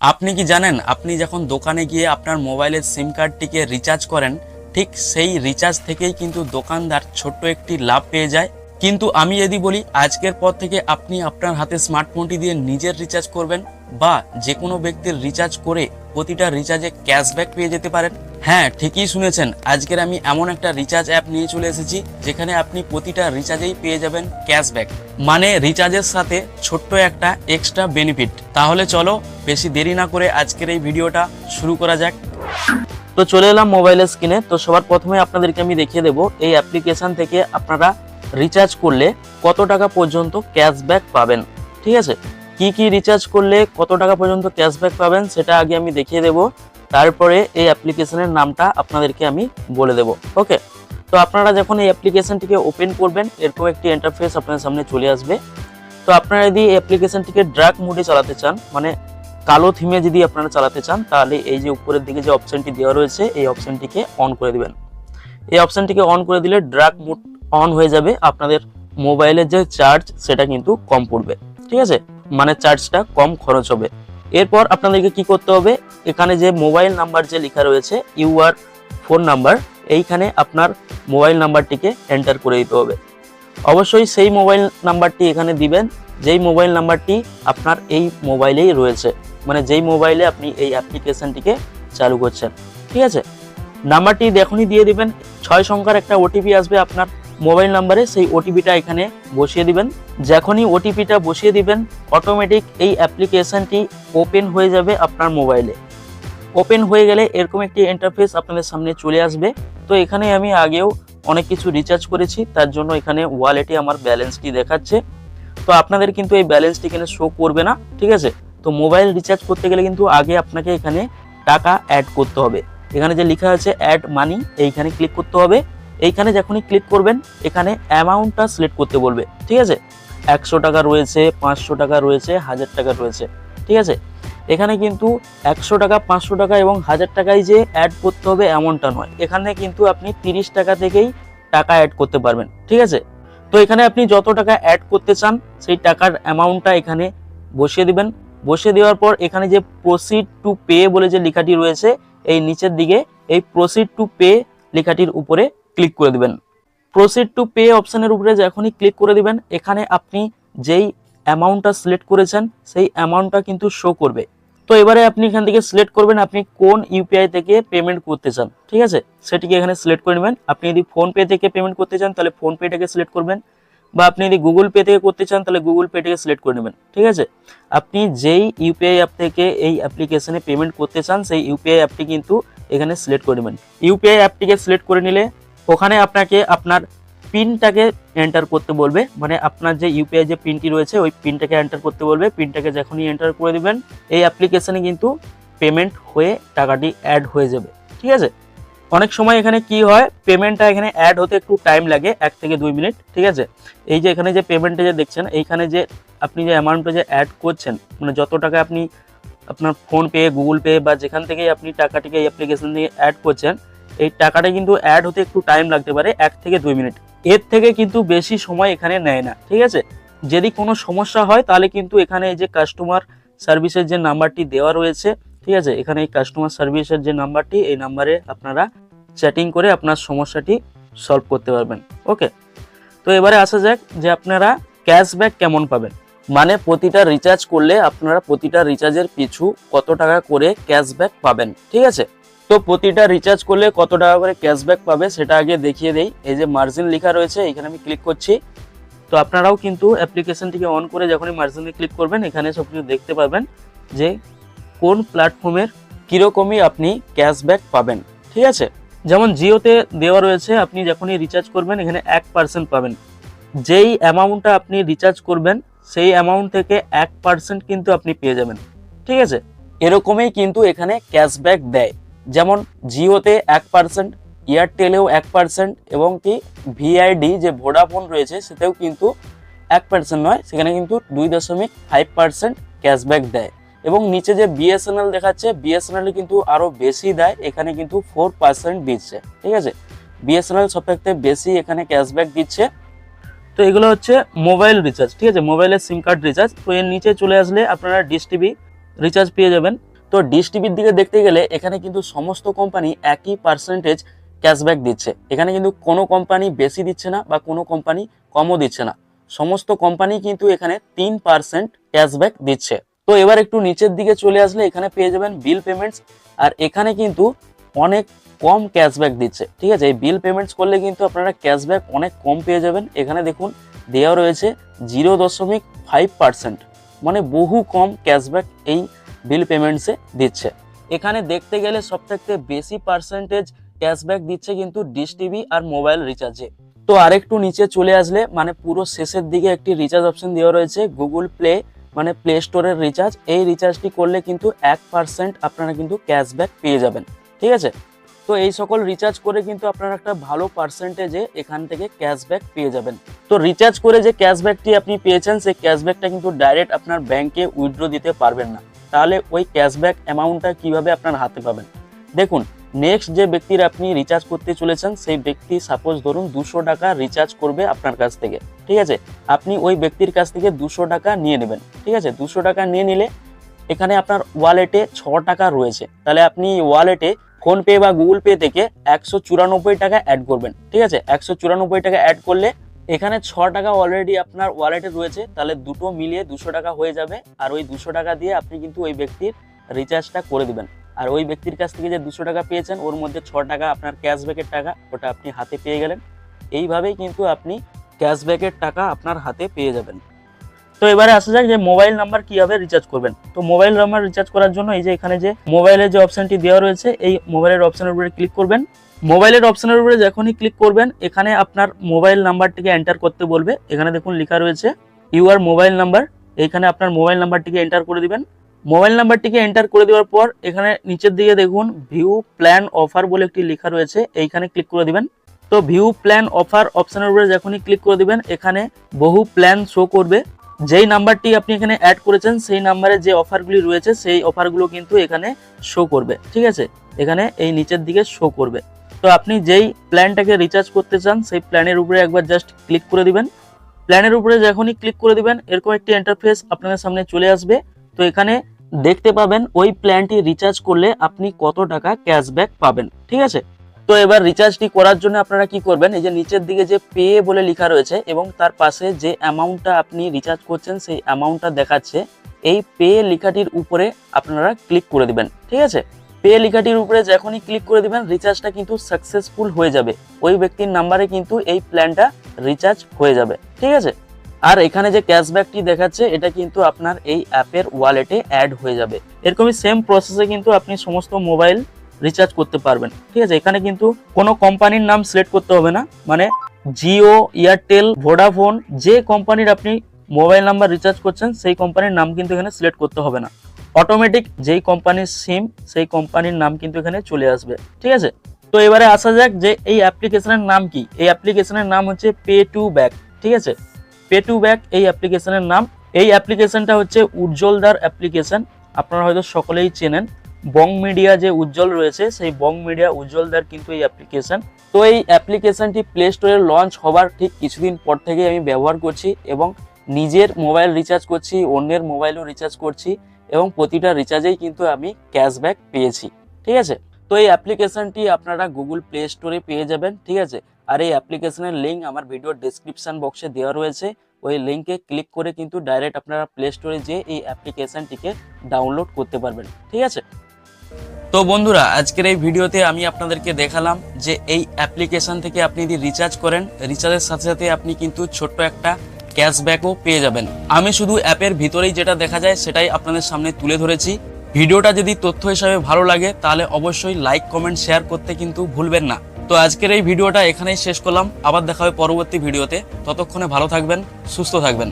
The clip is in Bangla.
আপনি কি জানেন, আপনি যখন দোকানে গিয়ে আপনার মোবাইলের সিম কার্ডটিকে রিচার্জ করেন, ঠিক সেই রিচার্জ থেকেই কিন্তু দোকানদার ছোট্ট একটি লাভ পেয়ে যায়। কিন্তু আমি যদি বলি, আজকের পর থেকে আপনি আপনার হাতে স্মার্টফোনটি দিয়ে নিজের রিচার্জ করবেন। বা যে কোনো ব্যক্তির রিচার্জ করে প্রতিটা রিচার্জে ক্যাশব্যাক পেয়ে যেতে পারেন। হ্যাঁ ঠিকই শুনেছেন। আজকের আমি এমন একটা রিচার্জ অ্যাপ নিয়ে চলে এসেছি, যেখানে আপনি প্রতিটা রিচার্জেই পেয়ে যাবেন ক্যাশব্যাক মানে রিচার্জের সাথে ছোট্ট একটা এক্সট্রা বেনিফিট তাহলে চলো, বেশি দেরি না করে আজকের এই ভিডিওটা শুরু করা যাক। তো চলে এলাম মোবাইলের স্ক্রিনে তো সবার প্রথমে আপনাদেরকে আমি দেখিয়ে দেবো, এই অ্যাপ্লিকেশন থেকে আপনারা রিচার্জ করলে কত টাকা পর্যন্ত ক্যাশব্যাক পাবেন। ঠিক আছে? কি কি রিচার্জ করলে কত টাকা পর্যন্ত ক্যাশব্যাক পাবেন সেটা আগে আমি দেখিয়ে দেবো। তারপরে এই অ্যাপ্লিকেশনের নামটা আপনাদেরকে আমি বলে দেবো। ওকে তো আপনারা যখন এই অ্যাপ্লিকেশনটিকে ওপেন করবেন, এরকম একটি ইন্টারফেস আপনার সামনে চলে আসবে। তো আপনারা যদি এই অ্যাপ্লিকেশনটিকে ড্রাগ মোডে চালাতে চান মানে কালো থিমে যদি আপনারা চালাতে চান, তাহলে এই যে উপরের দিকে যে অপশনটি দেওয়া রয়েছে, এই অপশনটিকে অন করে দিবেন। এই অপশনটিকে অন করে দিলে ড্রাগ মোড অন হয়ে যাবে, আপনাদের মোবাইলের যে চার্জ সেটা কিন্তু কম পড়বে। ঠিক আছে? মানে চার্জটা কম খরচ হবে। এরপর আপনাদেরকে কি করতে হবে? এখানে যে মোবাইল নাম্বার যে লেখা রয়েছে, ইউআর ফোন নাম্বার, এইখানে আপনার মোবাইল নাম্বারটিকে এন্টার করে দিতে হবে। অবশ্যই সেই মোবাইল নাম্বারটি এখানে দিবেন, যেই মোবাইল নাম্বারটি আপনার এই মোবাইলেই রয়েছে মানে যেই মোবাইলে আপনি এই অ্যাপ্লিকেশনটিকে চালু করছেন। ঠিক আছে? নাম্বারটি দেখুনই দিয়ে দিবেন, ছয় সংখ্যার একটা ওটিপি আসবে আপনার মোবাইল নাম্বারে সেই ওটিপিটা এখানে বসিয়ে দিবেন। যখনই ওটিপিটা বসিয়ে দিবেন অটোমেটিক এই অ্যাপ্লিকেশনটি ওপেন হয়ে যাবে আপনার মোবাইলে। ওপেন হয়ে গেলে এরকম একটি ইন্টারফেস আপনাদের সামনে চলে আসবে। তো এখানে আমি আগেও অনেক কিছু রিচার্জ করেছি, তার জন্য এখানে ওয়ালেটে আমার ব্যালেন্সটি দেখাচ্ছে। তো আপনাদের কিন্তু এই ব্যালেন্সটি এখানে শো করবে না, ঠিক আছে? তো মোবাইল রিচার্জ করতে গেলে কিন্তু আগে আপনাকে এখানে টাকা অ্যাড করতে হবে। এখানে যে লেখা আছে অ্যাড মানি এইখানে ক্লিক করতে হবে। এইখানে যখনই ক্লিক করবেন, এখানে অ্যামাউন্টটা সিলেক্ট করতে বলবে, ঠিক আছে? একশো টাকা রয়েছে, পাঁচশো টাকা রয়েছে, হাজার টাকা রয়েছে, ঠিক আছে? এখানে কিন্তু একশো টাকা, পাঁচশো টাকা এবং হাজার টাকায় যে অ্যাড করতে হবে এমনটা নয়। এখানে কিন্তু আপনি তিরিশ টাকা থেকেই টাকা অ্যাড করতে পারবেন, ঠিক আছে? তো এখানে আপনি যত টাকা অ্যাড করতে চান, সেই টাকার অ্যামাউন্টটা এখানে বসিয়ে দিবেন। বসিয়ে দেওয়ার পর এখানে যে প্রসিড টু পে বলে যে লেখাটি রয়েছে, এই নিচের দিকে এই প্রসিড টু পে লেখাটির উপরে ক্লিক করে দিবেন। প্রসিড টু পে অপশনের উপরে যখনই ক্লিক করে দিবেন, এখানে আপনি যেই অ্যামাউন্টটা সিলেক্ট করেছেন, সেই অ্যামাউন্টটা কিন্তু শো করবে। তো এবারে আপনি এখান থেকে সিলেক্ট করবেন আপনি কোন ইউপিআই থেকে পেমেন্ট করতে চান, ঠিক আছে? সেটিকে এখানে সিলেক্ট করে নেবেন। আপনি যদি ফোনপে থেকে পেমেন্ট করতে চান, তাহলে ফোনপেটাকে সিলেক্ট করবেন। বা আপনি যদি গুগল পে থেকে করতে চান, তাহলে গুগল পে থেকে সিলেক্ট করে নেবেন, ঠিক আছে? আপনি যেই ইউপিআই অ্যাপ থেকে এই অ্যাপ্লিকেশনে পেমেন্ট করতে চান, সেই ইউপিআই অ্যাপটি কিন্তু এখানে সিলেক্ট করে নেবেন। ইউপিআই অ্যাপটিকে সিলেক্ট করে নিলে ওখানে আপনাকে আপনার পিনটাকে এন্টার করতে বলবে। মানে আপনার যে ইউপিআই যে পিনটি রয়েছে, ওই পিনটাকে এন্টার করতে বলবে। পিনটাকে যখনই এন্টার করে দেবেন, এই অ্যাপ্লিকেশনে কিন্তু পেমেন্ট হয়ে টাকাটি অ্যাড হয়ে যাবে। ঠিক আছে? অনেক সময় এখানে কি হয় পেমেন্টটা এখানে অ্যাড হতে একটু টাইম লাগে, এক থেকে দুই মিনিট। ঠিক আছে? এই যে এখানে যে পেমেন্টটা যে দেখছেন, এইখানে যে আপনি যে অ্যামাউন্টটা যে অ্যাড করছেন মানে যত টাকা আপনি আপনার ফোনপে গুগল পে বা যেখান থেকেই আপনি টাকাটিকে এই অ্যাপ্লিকেশন থেকে অ্যাড করছেন এই টাকাটা কিন্তু অ্যাড হতে একটু টাইম লাগতে পারে, এক থেকে দুই মিনিট এর থেকে কিন্তু বেশি সময় এখানে নেয় না, ঠিক আছে? যদি কোনো সমস্যা হয়, তাহলে কিন্তু এখানে যে কাস্টমার সার্ভিসের যে নাম্বারটি দেওয়া রয়েছে, ঠিক আছে? এখানে এই কাস্টমার সার্ভিসের যে নাম্বারটি, এই নাম্বারে আপনারা চ্যাটিং করে আপনার সমস্যাটি সলভ করতে পারবেন ওকে তো এবারে আসা যাক যে আপনারা ক্যাশব্যাক কেমন পাবেন। মানে প্রতিটা রিচার্জ করলে আপনারা প্রতিটা রিচার্জের পিছু কত টাকা করে ক্যাশব্যাক পাবেন, ঠিক আছে? তো প্রতিটা রিচার্জ করলে কত টাকা করে ক্যাশব্যাক পাবে সেটা আগে দেখিয়ে দেই। এই যে মার্জিন লেখা রয়েছে, এখানে আমি ক্লিক করছি। তো আপনারাও কিন্তু অ্যাপ্লিকেশনটিকে অন করে যখনই মার্জিনে ক্লিক করবেন, এখানে সব কিছু দেখতে পাবেন যে কোন প্ল্যাটফর্মের কীরকমই আপনি ক্যাশব্যাক পাবেন। ঠিক আছে? যেমন জিওতে দেওয়া রয়েছে, আপনি যখনই রিচার্জ করবেন, এখানে এক পার্সেন্ট পাবেন। যেই অ্যামাউন্টটা আপনি রিচার্জ করবেন, সেই অ্যামাউন্ট থেকে এক পার্সেন্ট কিন্তু আপনি পেয়ে যাবেন। ঠিক আছে? এরকমই কিন্তু এখানে ক্যাশব্যাক দেয়। যেমন জিওতে এক পার্সেন্ট এয়ারটেলেও এক পার্সেন্ট এবং কি ভিআইডি যে ভোডাফোন রয়েছে সেটাও কিন্তু এক পার্সেন্ট নয়, সেখানে কিন্তু দুই দশমিক ফাইভ পার্সেন্ট ক্যাশব্যাক দেয়। এবং নিচে যে বিএসএনএল দেখাচ্ছে বিএসএনএল কিন্তু আরও বেশি দেয়, এখানে কিন্তু ফোর পার্সেন্ট দিচ্ছে, ঠিক আছে? বিএসএনএল সব থেকে বেশি এখানে ক্যাশব্যাক দিচ্ছে। তো এগুলো হচ্ছে মোবাইল রিচার্জ ঠিক আছে? মোবাইলের সিম কার্ড রিচার্জ তো এর নিচে চলে আসলে আপনারা ডিস টিভি রিচার্জ পেয়ে যাবেন। তো ডিশ টিভির দিকে দেখতে গেলে এখানে কিন্তু সমস্ত কোম্পানি একই পার্সেন্টেজ ক্যাশব্যাক দিচ্ছে। এখানে কিন্তু কোনো কোম্পানি বেশি দিচ্ছে না বা কোনো কোম্পানি কমও দিচ্ছে না। সমস্ত কোম্পানি কিন্তু এখানে তিন পার্সেন্ট ক্যাশব্যাক দিচ্ছে। তো এবার একটু নিচের দিকে চলে আসলে এখানে পেয়ে যাবেন বিল পেমেন্টস আর এখানে কিন্তু অনেক কম ক্যাশব্যাক দিচ্ছে। ঠিক আছে, এই বিল পেমেন্টস করলে কিন্তু আপনারা ক্যাশব্যাক অনেক কম পেয়ে যাবেন। এখানে দেখুন, দেওয়া রয়েছে জিরো দশমিক ফাইভ পার্সেন্ট মানে বহু কম ক্যাশব্যাক এই বিল পেমেন্টসে দিচ্ছে। এখানে দেখতে গেলে সবথেকে বেশি পার্সেন্টেজ ক্যাশব্যাক দিচ্ছে কিন্তু ডিশ টিভি আর মোবাইল রিচার্জে তো আরেকটু নিচে চলে আসলে মানে পুরো শেষের দিকে একটি রিচার্জ অপশন দেওয়া রয়েছে গুগল প্লে মানে প্লে স্টোরের রিচার্জ এই রিচার্জটি করলে কিন্তু এক পার্সেন্ট আপনারা কিন্তু ক্যাশব্যাক পেয়ে যাবেন, ঠিক আছে? তো এই সকল রিচার্জ করে কিন্তু আপনারা একটা ভালো পার্সেন্টেজে এখান থেকে ক্যাশব্যাক পেয়ে যাবেন। তো রিচার্জ করে যে ক্যাশব্যাকটি আপনি পেয়েছেন, সেই ক্যাশব্যাকটা কিন্তু ডাইরেক্ট আপনার ব্যাংকে উইথড্র দিতে পারবেন না। তাহলে ওই ক্যাশব্যাক অ্যামাউন্টটা কীভাবে আপনার হাতে পাবেন? দেখুন নেক্সট যে ব্যক্তির আপনি রিচার্জ করতে চলেছেন, সেই ব্যক্তি সাপোজ ধরুন দুশো টাকা রিচার্জ করবে আপনার কাছ থেকে, ঠিক আছে? আপনি ওই ব্যক্তির কাছ থেকে দুশো টাকা নিয়ে নেবেন, ঠিক আছে? দুশো টাকা নিয়ে নিলে এখানে আপনার ওয়ালেটে ছ টাকা রয়েছে। তাহলে আপনি ওয়ালেটে ফোনপে বা গুগল পে থেকে একশো চুরানব্বই টাকা অ্যাড করবেন, ঠিক আছে? একশো চুরানব্বই টাকা অ্যাড করলে এখানে ছ টাকা অলরেডি আপনার ওয়ালেটে রয়েছে, তাহলে দুটো মিলিয়ে দুশো টাকা হয়ে যাবে। আর ওই দুশো টাকা দিয়ে আপনি কিন্তু ওই ব্যক্তির রিচার্জটা করে দেবেন। আর ওই ব্যক্তির কাছ থেকে যে দুশো টাকা পেয়েছেন, ওর মধ্যে ছ টাকা আপনার ক্যাশব্যাকের টাকা, ওটা আপনি হাতে পেয়ে গেলেন। এইভাবেই কিন্তু আপনি ক্যাশব্যাকের টাকা আপনার হাতে পেয়ে যাবেন। তো এবারে আসা যাক যে মোবাইল নাম্বার কীভাবে রিচার্জ করবেন। তো মোবাইল নাম্বার রিচার্জ করার জন্য এই যে এখানে যে মোবাইলের যে অপশানটি দেওয়া রয়েছে, এই মোবাইলের অপশানের উপরে ক্লিক করবেন। মোবাইলের অপশনের উপরে যখনই ক্লিক করবেন, এখানে আপনার মোবাইল নাম্বারটিকে এন্টার করতে বলবে। এখানে দেখুন লেখা রয়েছে ইউআর মোবাইল নাম্বার এখানে আপনার মোবাইল নাম্বারটিকে এন্টার করে দিবেন। মোবাইল নাম্বারটিকে এন্টার করে দেওয়ার পর, এখানে নিচের দিকে দেখুন ভিউ প্ল্যান অফার বলে একটি লেখা রয়েছে। এইখানে ক্লিক করে দিবেন। তো ভিউ প্ল্যান অফার অপশনের উপরে যখনই ক্লিক করে দিবেন, এখানে বহু প্ল্যান শো করবে। যেই নাম্বারটি আপনি এখানে অ্যাড করেছেন, সেই নাম্বারে যে অফারগুলি রয়েছে, সেই অফারগুলো কিন্তু এখানে শো করবে। ঠিক আছে? এখানে এই নিচের দিকে শো করবে। তো আপনি যেই প্ল্যানটাকে রিচার্জ করতে চান, সেই প্ল্যানের উপরে একবার জাস্ট ক্লিক করে দিবেন। প্ল্যানের উপরে যখনই ক্লিক করে দিবেন, এরকম একটি ইন্টারফেস আপনাদের সামনে চলে আসবে। তো এখানে দেখতে পাবেন ওই প্ল্যানটি রিচার্জ করলে আপনি কত টাকা ক্যাশব্যাক পাবেন, ঠিক আছে? তো এবার রিচার্জটি করার জন্য আপনারা কি করবেন, এই যে নিচের দিকে যে পে বলে লেখা রয়েছে এবং তার পাশে যে অ্যামাউন্টটা আপনি রিচার্জ করছেন, সেই অ্যামাউন্টটা দেখাচ্ছে। এই পে লেখাটির উপরে আপনারা ক্লিক করে দিবেন, ঠিক আছে? পে লেখাটির উপরে যখনই ক্লিক করে দিবেন রিচার্জটা কিন্তু সাকসেসফুল হয়ে যাবে। ওই ব্যক্তির নাম্বারে কিন্তু এই প্ল্যানটা রিচার্জ হয়ে যাবে। ঠিক আছে? আর এখানে যে ক্যাশব্যাকটি দেখাচ্ছে, এটা কিন্তু আপনার এই অ্যাপের ওয়ালেটে অ্যাড হয়ে যাবে। এরকমই সেম প্রসেসে কিন্তু আপনি সমস্ত মোবাইল রিচার্জ করতে পারবেন। ঠিক আছে? এখানে কিন্তু কোনো কোম্পানির নাম সিলেক্ট করতে হবে না। মানে জিও এয়ারটেল ভোডাফোন যে কোম্পানির আপনি মোবাইল নাম্বার রিচার্জ করছেন, সেই কোম্পানির নাম কিন্তু এখানে সিলেক্ট করতে হবে না। অটোমেটিক যেই কোম্পানির সিম সেই কোম্পানির নাম কিন্তু এখানে চলে আসবে, ঠিক আছে? তো এবারে আসা যাক যে এই অ্যাপ্লিকেশনের নাম কি? এই অ্যাপ্লিকেশনের নাম হচ্ছে পে টু ব্যাক ঠিক আছে? পে টু ব্যাক এই অ্যাপ্লিকেশনের নাম। এই অ্যাপ্লিকেশনটা হচ্ছে উজ্জ্বলদার অ্যাপ্লিকেশন আপনারা হয়তো সকলেই চেনেন। বং মিডিয়া যে উজ্জ্বল রয়েছে, সেই বং মিডিয়া উজ্জ্বলদার কিন্তু এই অ্যাপ্লিকেশন তো এই অ্যাপ্লিকেশনটি প্লে স্টোরে লঞ্চ হবার ঠিক কিছুদিন পর থেকে আমি ব্যবহার করছি এবং নিজের মোবাইল রিচার্জ করছি, অন্যের মোবাইলও রিচার্জ করছি। এবং প্রতিটা রিচার্জেই কিন্তু আমি ক্যাশব্যাক পেয়েছি, ঠিক আছে? তো এই অ্যাপ্লিকেশনটি আপনারা গুগল প্লে স্টোরে পেয়ে যাবেন, ঠিক আছে? আর এই অ্যাপ্লিকেশনের লিঙ্ক আমার ভিডিওর ডেসক্রিপশন বক্সে দেওয়া রয়েছে, ওই লিঙ্কে ক্লিক করে কিন্তু ডাইরেক্ট আপনারা প্লে স্টোরে যেয়ে এই অ্যাপ্লিকেশনটিকে ডাউনলোড করতে পারবেন, ঠিক আছে? তো বন্ধুরা, আজকের এই ভিডিওতে আমি আপনাদেরকে দেখালাম যে এই অ্যাপ্লিকেশন থেকে আপনি যদি রিচার্জ করেন রিচার্জের সাথে সাথে আপনি কিন্তু ছোট্ট একটা ক্যাশব্যাকও পেয়ে যাবেন। আমি শুধু অ্যাপের ভিতরেই যেটা দেখা যায় সেটাই আপনাদের সামনে তুলে ধরেছি। ভিডিওটা যদি তথ্য হিসাবে ভালো লাগে, তাহলে অবশ্যই লাইক কমেন্ট শেয়ার করতে কিন্তু ভুলবেন না। তো আজকের এই ভিডিওটা এখানেই শেষ করলাম। আবার দেখা হবে পরবর্তী ভিডিওতে। ততক্ষণে ভালো থাকবেন, সুস্থ থাকবেন।